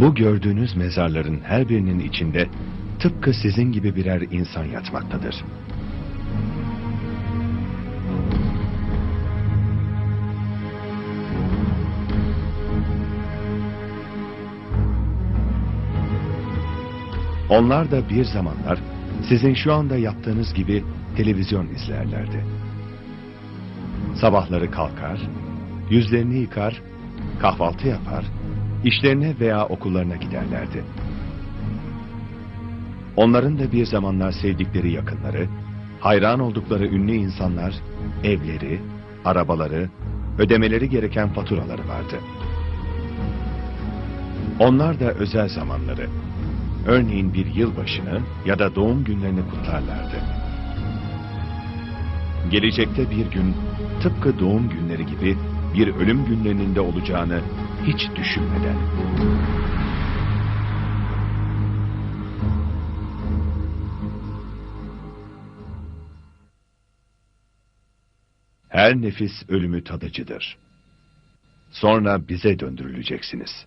Bu gördüğünüz mezarların her birinin içinde tıpkı sizin gibi birer insan yatmaktadır. Onlar da bir zamanlar sizin şu anda yaptığınız gibi televizyon izlerlerdi. Sabahları kalkar, yüzlerini yıkar, kahvaltı yapar, işlerine veya okullarına giderlerdi. Onların da bir zamanlar sevdikleri yakınları, hayran oldukları ünlü insanlar, evleri, arabaları, ödemeleri gereken faturaları vardı. Onlar da özel zamanları, örneğin bir yılbaşını ya da doğum günlerini kutlarlardı. Gelecekte bir gün tıpkı doğum günleri gibi bir ölüm günlerinin de olacağını hiç düşünmeden. Her nefis ölümü tadıcıdır. Sonra bize döndürüleceksiniz.